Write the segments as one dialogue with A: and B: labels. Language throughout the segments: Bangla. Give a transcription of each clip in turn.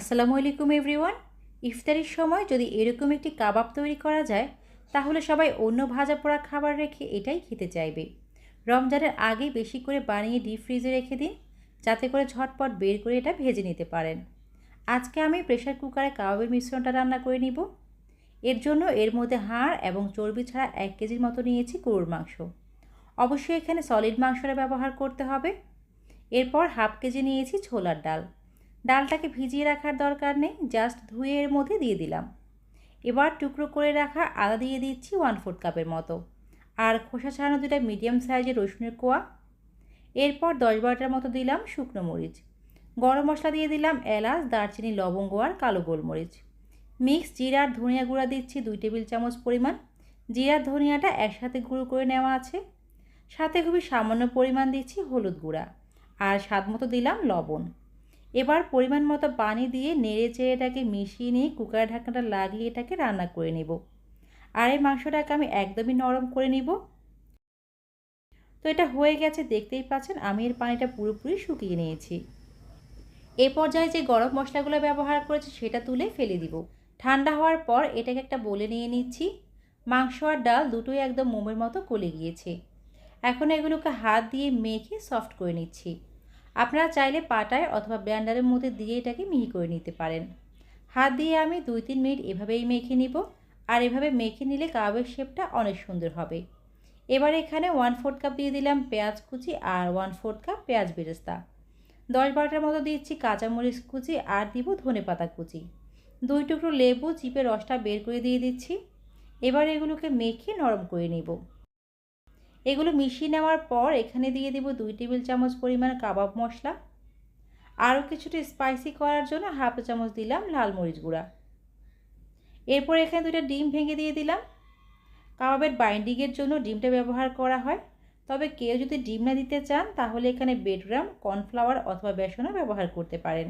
A: আসসালামু আলাইকুম এভরিওয়ান। ইফতারির সময় যদি এরকম একটি কাবাব তৈরি করা যায়, তাহলে সবাই অন্য ভাজা পোড়া খাবার রেখে এটাই খেতে চাইবে। রমজানের আগে বেশি করে বানিয়ে ডিপ ফ্রিজে রেখে দিন, যাতে করে ঝটপট বের করে এটা ভেজে নিতে পারেন। আজকে আমি প্রেশার কুকারে কাবাবের মিশ্রণটা রান্না করে নিব। এর জন্য এর মধ্যে হাড় এবং চর্বি ছাড়া এক কেজির মতো নিয়েছি গরুর মাংস। অবশ্যই এখানে সলিড মাংসটা ব্যবহার করতে হবে। এরপর হাফ কেজি নিয়েছি ছোলার ডাল। ডালটাকে ভিজিয়ে রাখার দরকার নেই জাস্ট ধুয়ে এর মধ্যে দিয়ে দিলাম। এবার টুকরো করে রাখা আদা দিয়ে দিচ্ছি ওয়ান ফোর্থ কাপের মতো। আর খোসা ছাড়ানো দুটা মিডিয়াম সাইজের রসুনের কোয়া। এরপর দশ বারোটার মতো দিলাম শুকনো মরিচ। গরম মশলা দিয়ে দিলাম এলাচ, দারচিনি, লবঙ্গ আর কালো গোলমরিচ। মিক্স জিরার ধনিয়া গুঁড়া দিচ্ছি দুই টেবিল চামচ পরিমাণ। জিরার ধনিয়াটা একসাথে গুঁড়ো করে নেওয়া আছে। সাথে খুবই সামান্য পরিমাণ দিচ্ছি হলুদ গুঁড়া। আর স্বাদ মতো দিলাম লবণ। এবার পরিমাণ মতো পানি দিয়ে নেড়ে চেড়ে এটাকে মিশিয়ে নিয়ে কুকারের ঢাকনাটা লাগিয়ে এটাকে রান্না করে নেব। আর এই মাংসটাকে আমি একদমই নরম করে নিব। তো এটা হয়ে গেছে, দেখতেই পাচ্ছেন আমি এর পানিটা পুরোপুরি শুকিয়ে নিয়েছি। এ পর্যায়ে যে গরম মশলাগুলো ব্যবহার করেছি সেটা তুলে ফেলে দিব। ঠান্ডা হওয়ার পর এটাকে একটা বলে নিয়ে নিচ্ছি। মাংস আর ডাল দুটোই একদম মোমের মতো গলে গিয়েছে। এখন এগুলোকে হাত দিয়ে মেখে সফট করে নিচ্ছি। আপনারা চাইলে পাটায় অথবা ব্যান্ডারের মধ্যে দিয়ে এটাকে মিহি করে নিতে পারেন। হাত দিয়ে আমি দুই তিন মিনিট এভাবেই মেখে নিব, আর এভাবে মেখে নিলে কাবাবের শেপটা অনেক সুন্দর হবে। এবার এখানে ওয়ান ফোর্থ কাপ দিয়ে দিলাম পেঁয়াজ কুচি আর ওয়ান ফোর্থ কাপ পেঁয়াজ বেরেস্তা। দশ বারোটার মতো দিচ্ছি কাঁচামরিচ কুচি আর দিব ধনে পাতা কুচি। দুই টুকরো লেবু, চিপে রসটা বের করে দিয়ে দিচ্ছি। এবার এগুলোকে মেখে নরম করে নিব। এগুলো মিশিয়ে নেওয়ার পর এখানে দিয়ে দেব দুই টেবিল চামচ পরিমাণ কাবাব মশলা। আরও কিছুটা স্পাইসি করার জন্য হাফ চামচ দিলাম লাল মরিচ গুঁড়া। এরপর এখানে দুইটা ডিম ভেঙে দিয়ে দিলাম। কাবাবের বাইন্ডিংয়ের জন্য ডিমটা ব্যবহার করা হয়। তবে কেউ যদি ডিম না দিতে চান, তাহলে এখানে বেডগ্রাম কর্নফ্লাওয়ার অথবা বেসনও ব্যবহার করতে পারেন।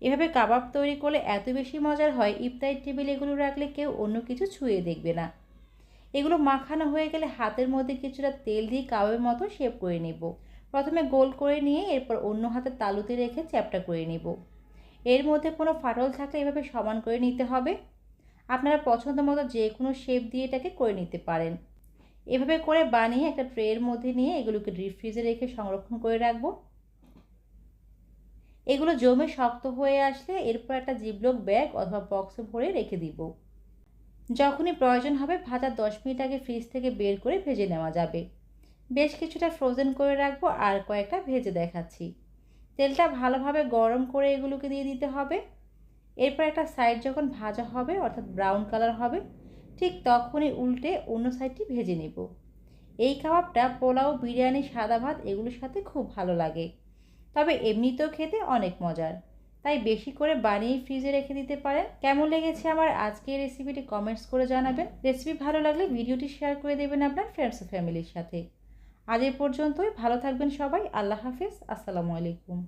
A: এভাবে কাবাব তৈরি করলে এত বেশি মজার হয়, ইফতারির টেবিল এগুলো রাখলে কেউ অন্য কিছু ছুঁয়ে দেখবে না। এগুলো মাখানো হয়ে গেলে হাতের মধ্যে কিছুটা তেল দিয়ে কাবের মতো শেপ করে নেব। প্রথমে গোল করে নিয়ে এরপর অন্য হাতের তালুতে রেখে চ্যাপটা করে নেব। এর মধ্যে কোনো ফাটল থাকলে এভাবে সমান করে নিতে হবে। আপনারা পছন্দ মতো যে কোনো শেপ দিয়ে এটাকে করে নিতে পারেন। এভাবে করে বানিয়ে একটা ট্রের মধ্যে নিয়ে এগুলোকে ডিপ ফ্রিজে রেখে সংরক্ষণ করে রাখব। এগুলো জমে শক্ত হয়ে আসলে এরপর একটা জিবলক ব্যাগ অথবা বক্সে ভরে রেখে দিব। যখনই প্রয়োজন হবে ভাজার দশ মিনিট আগে ফ্রিজ থেকে বের করে ভেজে নেওয়া যাবে। বেশ কিছুটা ফ্রোজেন করে রাখব আর কয়েকটা ভেজে দেখাচ্ছি। তেলটা ভালোভাবে গরম করে এগুলোকে দিয়ে দিতে হবে। এরপর একটা সাইড যখন ভাজা হবে, অর্থাৎ ব্রাউন কালার হবে, ঠিক তখনই উল্টে অন্য সাইডটি ভেজে নেব। এই কাবাবটা পোলাও, বিরিয়ানি, সাদা ভাত এগুলোর সাথে খুব ভালো লাগে। তবে এমনিতেও খেতে অনেক মজার। তাই বেশি করে বানিয়েই ফ্রিজে রেখে দিতে পারেন। কেমন লেগেছে আমার আজকের রেসিপিটি কমেন্টস করে জানাবেন। রেসিপি ভালো লাগলে ভিডিওটি শেয়ার করে দেবেন আপনার ফ্রেন্ডস ও ফ্যামিলির সাথে। আজ এ পর্যন্তই, ভালো থাকবেন সবাই, আল্লাহ হাফিজ, আসসালামু আলাইকুম।